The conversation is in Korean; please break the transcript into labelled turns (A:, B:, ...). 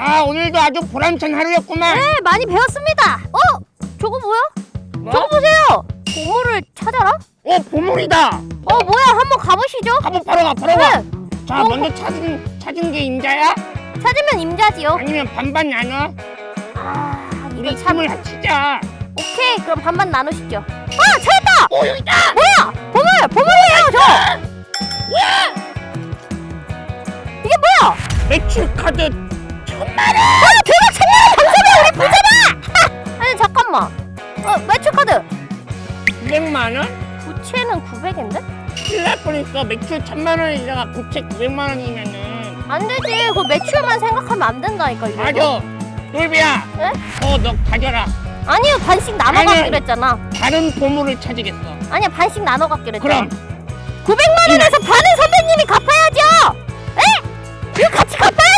A: 아 오늘도 아주 보람찬 하루였구만.
B: 네, 많이 배웠습니다. 어? 저거 뭐야?
A: 뭐?
B: 저거 보세요. 보물을 찾아라?
A: 어 보물이다.
B: 어, 뭐야? 한번 가보시죠.
A: 한번 바로 가 바로 가.
B: 네,
A: 자
B: 어?
A: 먼저 찾은 찾은 게 임자야?
B: 찾으면 임자지요.
A: 아니면 반반 나눠?
B: 아,
A: 우리
B: 이거 참.
A: 힘을 합치자.
B: 오케이, 그럼 반반 나누시죠. 아, 찾았다!
A: 오 여기다.
B: 뭐야? 보물! 보물이에요, 저! 이게 뭐야?
A: 매출 카드 천만 원.
B: 아, 대박! 천만원 당첨이야! 우리 부자다! 아니, 잠깐만. 어, 매출 카드.
A: 900만 원?
B: 부채는 900인데?
A: 큰일 날 뻔했어. 매출 천만 원이다가 부채 900만 원이면은.
B: 안 되지. 그거 매출만 생각하면 안 된다니까, 이거.
A: 맞아. 돌비야.
B: 네?
A: 더너 가져라.
B: 아니요, 반씩 나눠
A: 아니.
B: 갖기로 했잖아.
A: 다른 보물을 찾으겠어.
B: 아니야, 반씩 나눠 갖기로 했잖아.
A: 그럼
B: 900만 원에서 반은 선배님이 갚아야죠! 에? 이거 같이 갚아야죠!